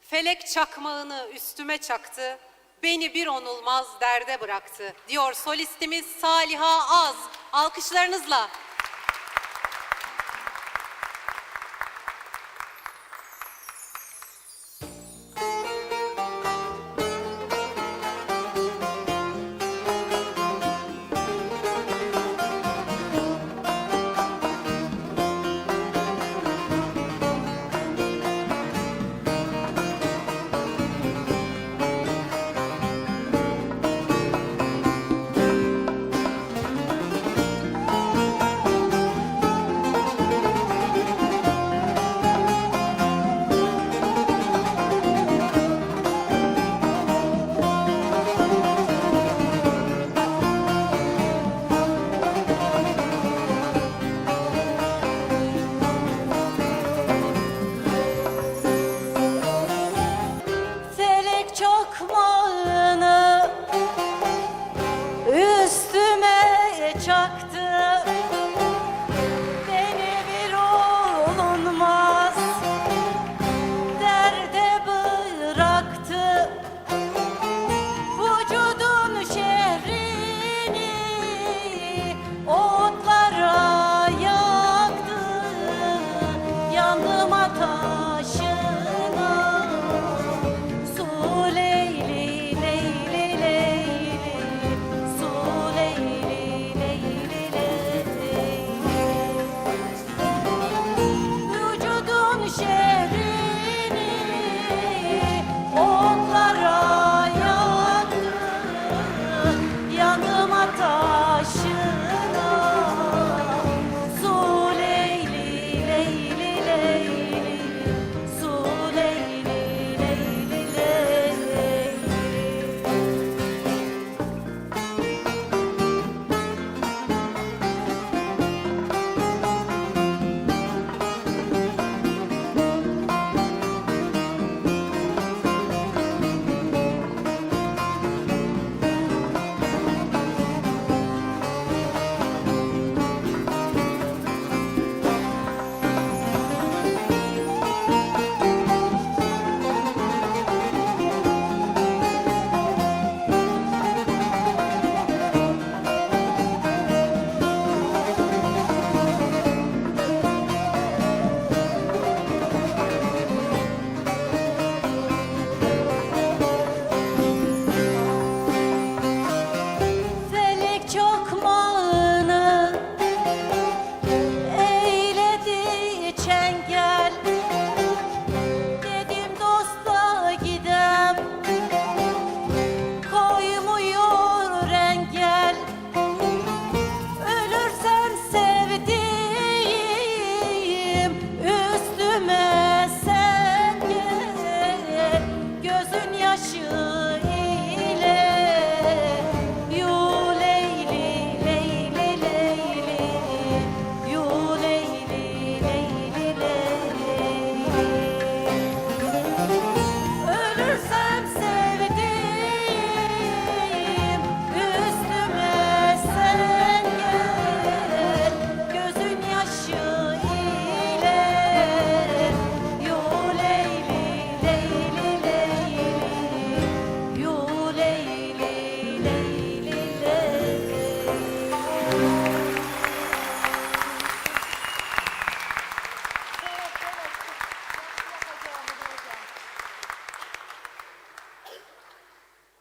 Felek çakmağını üstüme çaktı, beni bir onulmaz derde bıraktı diyor solistimiz Saliha Az. Alkışlarınızla